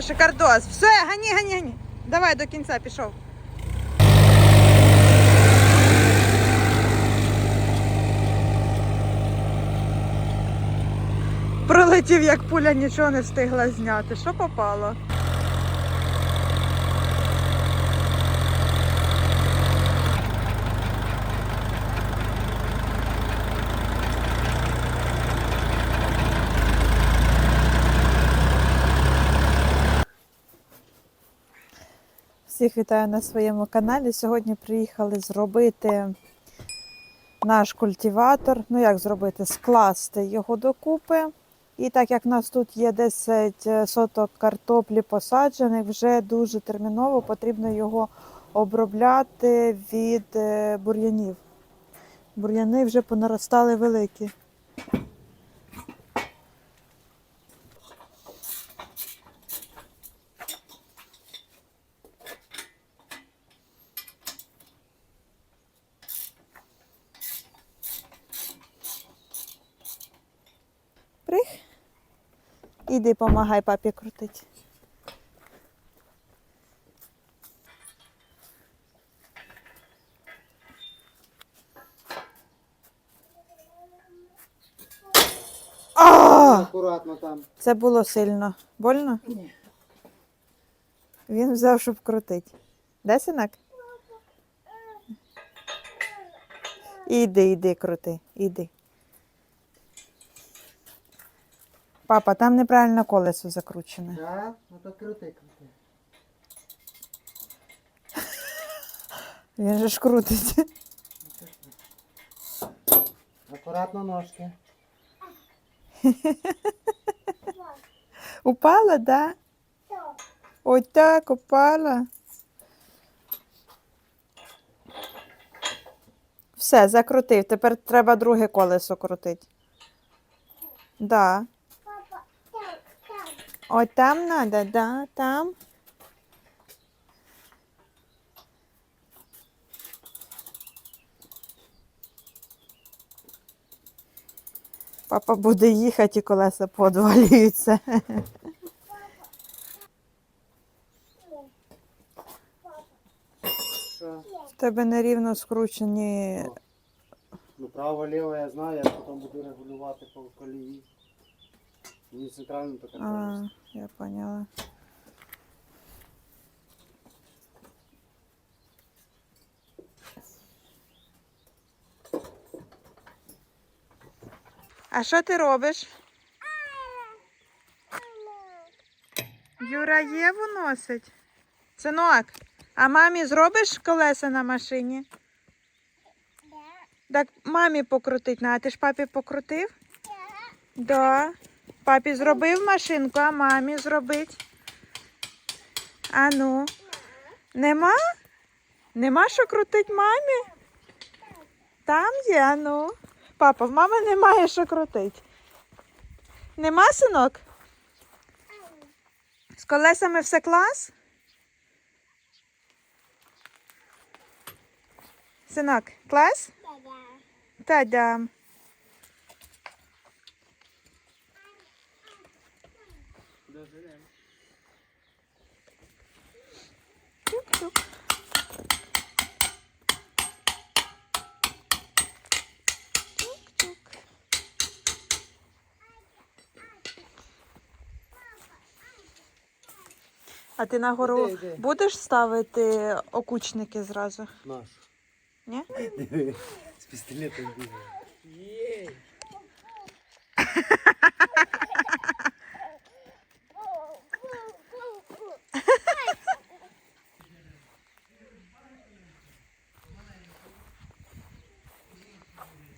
Шикардос. Все, гані, гані, гані. Давай до кінця пішов. Пролетів як пуля, нічого не встигла зняти. Що попало? Всіх вітаю на своєму каналі. Сьогодні приїхали зробити наш культиватор. Ну як зробити? Скласти його докупи. І так як в нас тут є 10 соток картоплі посаджених, вже дуже терміново потрібно його обробляти від е, бур'янів. Бур'яни вже понаростали великі. Іди помагай папі крутити. А! Акуратно там. Це було сильно. Больно? Ні. Він взяв, щоб крутити. Де синок? Іди, іди, крути, іди. Папа, там неправильно колесо закручене. Да? Ну то крути, крути. Він же ж крутить. Акуратно ножки. Упала, да? Ой, так, упала. Все, закрутив. Тепер треба друге колесо крутити. Да. Ой, там надо, да, там. Папа буде їхати і колеса подвалюються. В тебе нерівно скручені. Ну право-ліво я знаю, я потім буду регулювати по колії. Мені центрально то А, я поняла. А що ти робиш? Юра Єву носить. Синок, а мамі зробиш колеса на машині? Так мамі покрутить на, а ти ж папі покрутив? Да. Папі зробив машинку, а мамі зробить. А ну. Нема? Нема що крутить мамі? Там є, а ну. Папа, в мами немає що крутить. Нема, синок? З колесами все клас? Синок, клас? Та-дам. Тук-тук. А ти нагору Іди, іди. будеш ставити окучники зразу? Наш. Ні? З пістолетом бігає.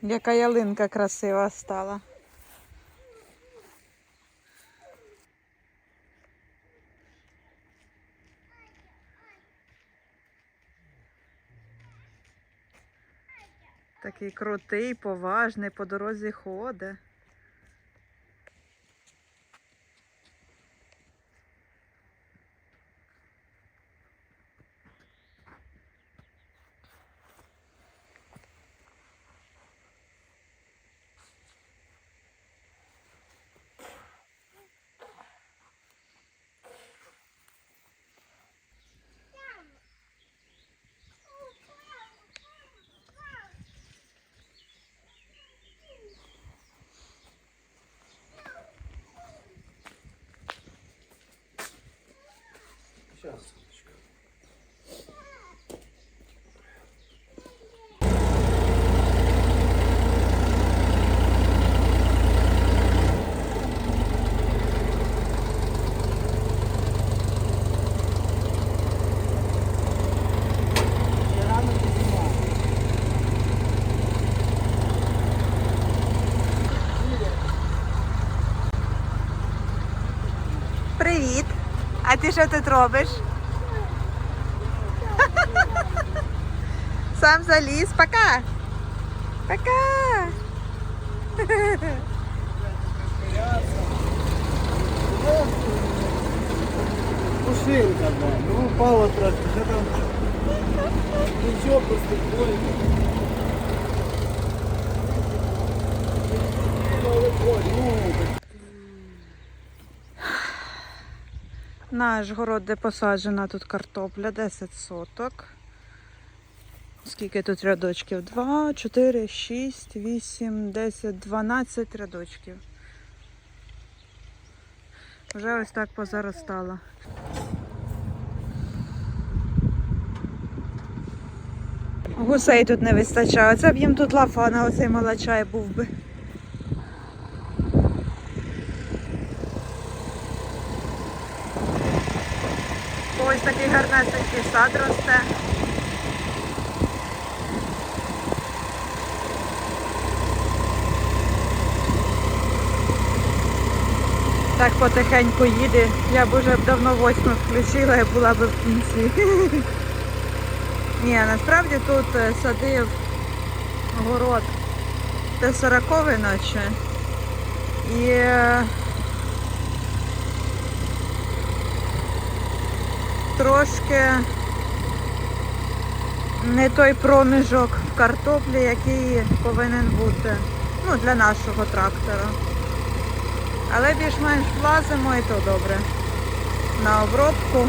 Яка ялинка красива стала. Такий крутий, поважний, по дорозі ходить. що тут робиш? Сам заліз. Пока. Пока. Пушинка, да. Ну, упала трошки, що там? Нічого, просто двоє. Ну, Наш город, де посаджена тут картопля, 10 соток. Скільки тут рядочків? 2, 4, 6, 8, 10, 12 рядочків. Вже ось так позаростала. Гусей тут не вистачає. Це б їм тут лафа на оцей молочай був би. Ось такий гарнесенький сад росте. Так потихеньку їде. Я б уже давно восьму включила і була б в кінці. Ні, насправді тут е, садив город те сороковий наче. І трошки не той проміжок в картоплі, який повинен бути ну, для нашого трактора. Але більш-менш влазимо і то добре. На обробку.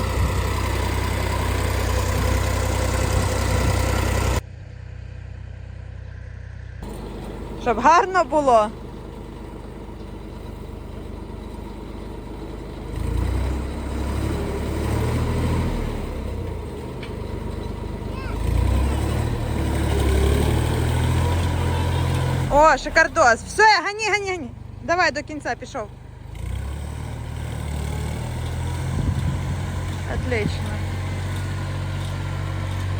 Щоб гарно було. Шикардос. Все, гані, гані, гані. Давай до кінця пішов. Отлично.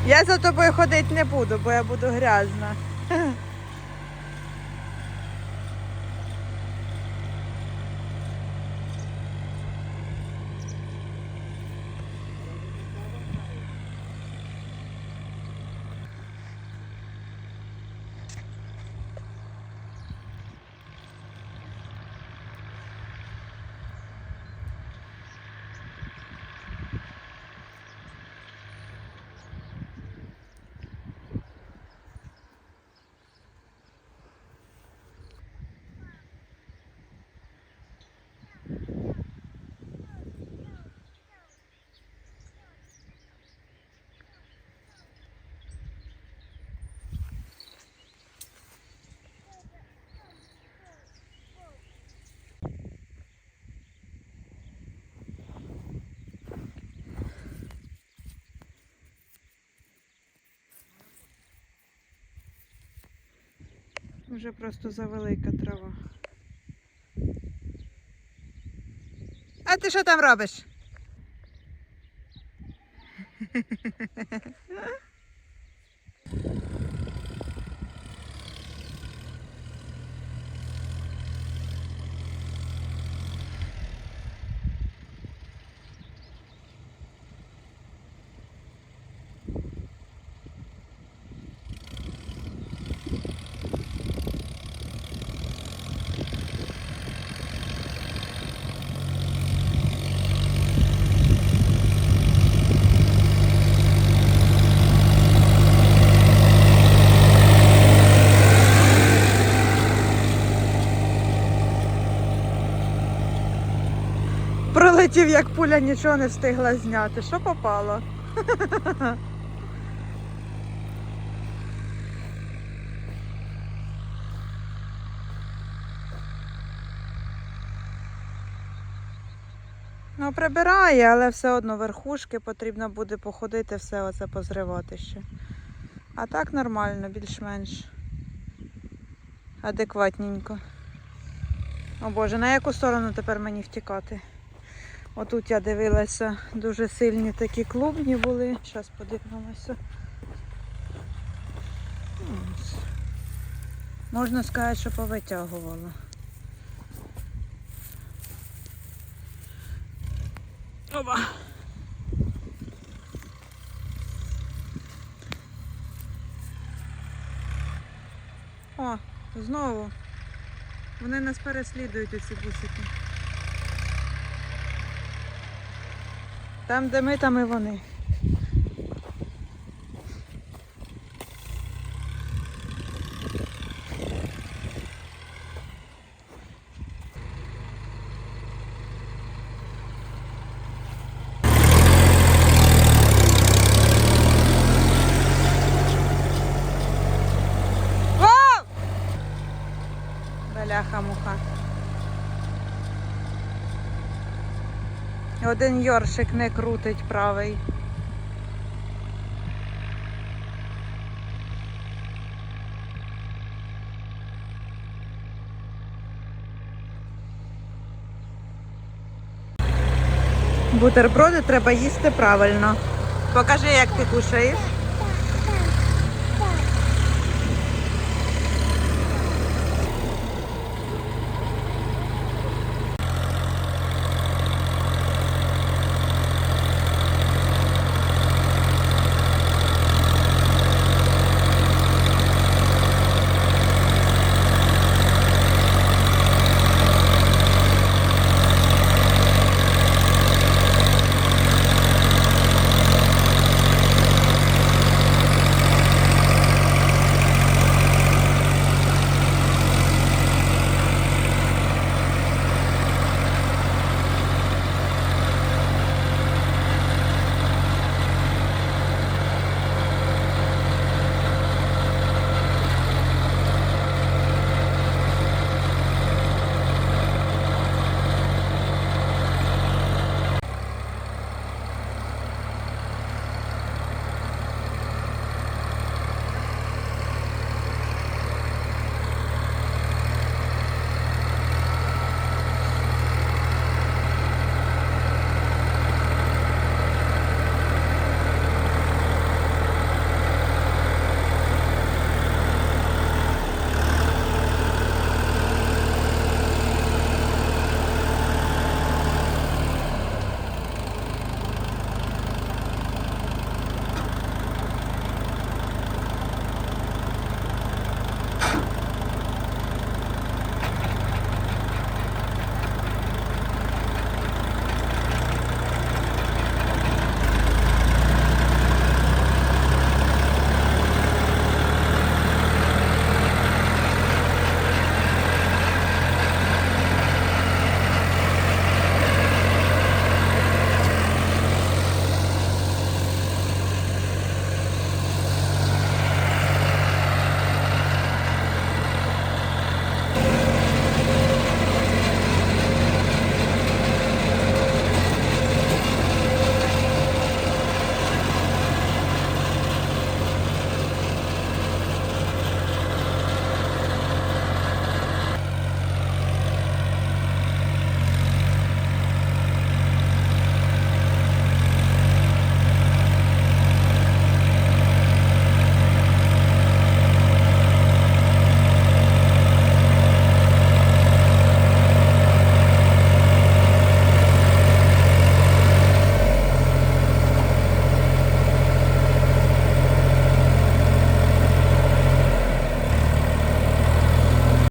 Я за тобою ходити не буду, бо я буду грязна. Вже просто завелика трава. А ти що там робиш? Пролетів як пуля, нічого не встигла зняти. Що попало? Ну, прибирає, але все одно верхушки потрібно буде походити, все оце позривати ще. А так нормально, більш-менш адекватненько. О Боже, на яку сторону тепер мені втікати? Отут я дивилася, дуже сильні такі клубні були. Зараз подивимося. Можна сказати, що повитягувала. Опа! О, знову. Вони нас переслідують оці бусики. Там, де ми, там і вони. Воу! Беляха-муха. Один йоршик не крутить правий. Бутерброди треба їсти правильно. Покажи, як ти кушаєш.